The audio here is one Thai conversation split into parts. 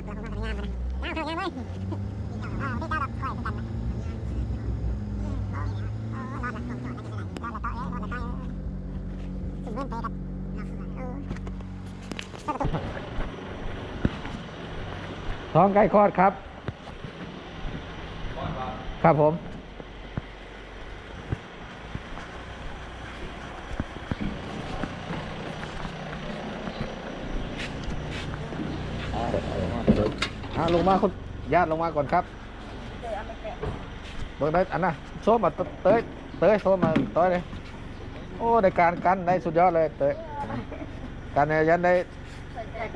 รับแล้วผมก็งามนะน้าเพิ่งยังเลยนี่เจ้าแบบคอยกันนะรอดละผมจอดได้ยังไงรอดละต่อเลยรอดละต่อถึงเงินไปกับท้องใกล้คลอดครับ ครับผม อ่าลงมาคุณญาติลงมาก่อนครับเบิกได้อันน่ะโซ่มาเตยเตยโซ่มาต้อยเลยโอ้ได้การกันได้สุดยอดเลยเตยการเนี่ยยันได้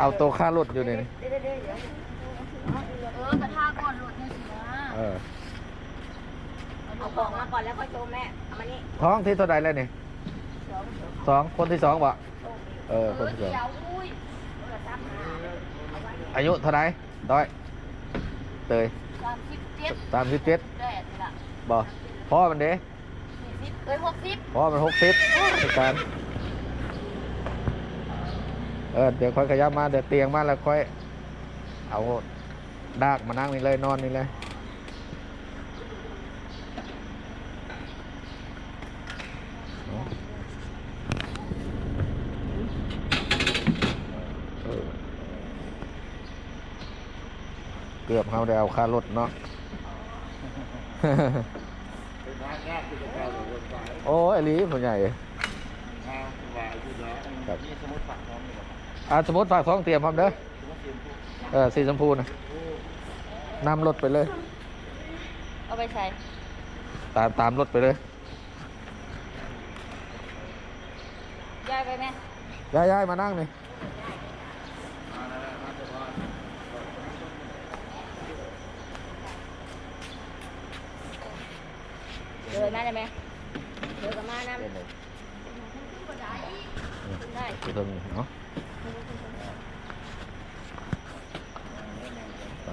เอาตัวค่ารถอยู่นี่เออกระทาก่อนหลุดนี่สินะเออเอาของมาก่อนแล้วค่อยโชว์แม่เอามานี่ท้องที่เท่าใดแล้วนี่สองสองสองคนที่สองบ่เออคนที่สองเดี๋ยวอุ้ยโทรศัพท์มาอายุเท่าไหร ต้อยเตยสามสิบเจ็ดสามสิบเจ็ดแปดนี่ละบ่พ่อมันเด้สี่สิบเอ้ยหกสิบพ่อมันหกสิบในการเออเดี๋ยวค่อยขยับมาเดี๋ยวเตียงมาแล้วค่อย เอาดากมานั่งนี่เลยนอนนี่เลย เกือบเขาได้เอาค่ารถเนาะโอ้ยอลีผมใหญ่ครับอ่าสมมติฝากท้องเตรียมพร้อมเด้อเออสีชมพูนะนำรถไปเลย เอาไปใช้ ตามตามรถไปเลยย้ายไปไหมย้ายย้ายมานั่งนี่ เดินมาได้ไหมเดินกับมานะได้ไปตรงนี้เนาะไป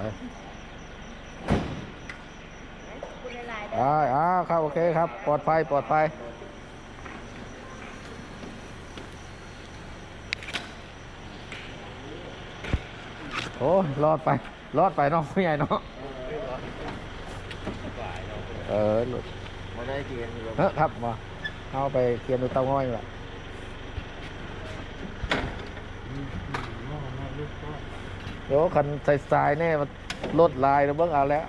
อ่าอ่าครับโอเคครับ ปลอดภัย ปลอดภัยโอ้รอดไป รอดไปเนาะผู้ใหญ่เนาะเออ มาได้เกียนอยู่เฮ้ยครับมาเอาไปเกียนดูเตาง่อยว่ะเดี๋ยวคันใส่ทรายๆเนี่ยมันลดลายแล้วเบิ่งเอาแล้ว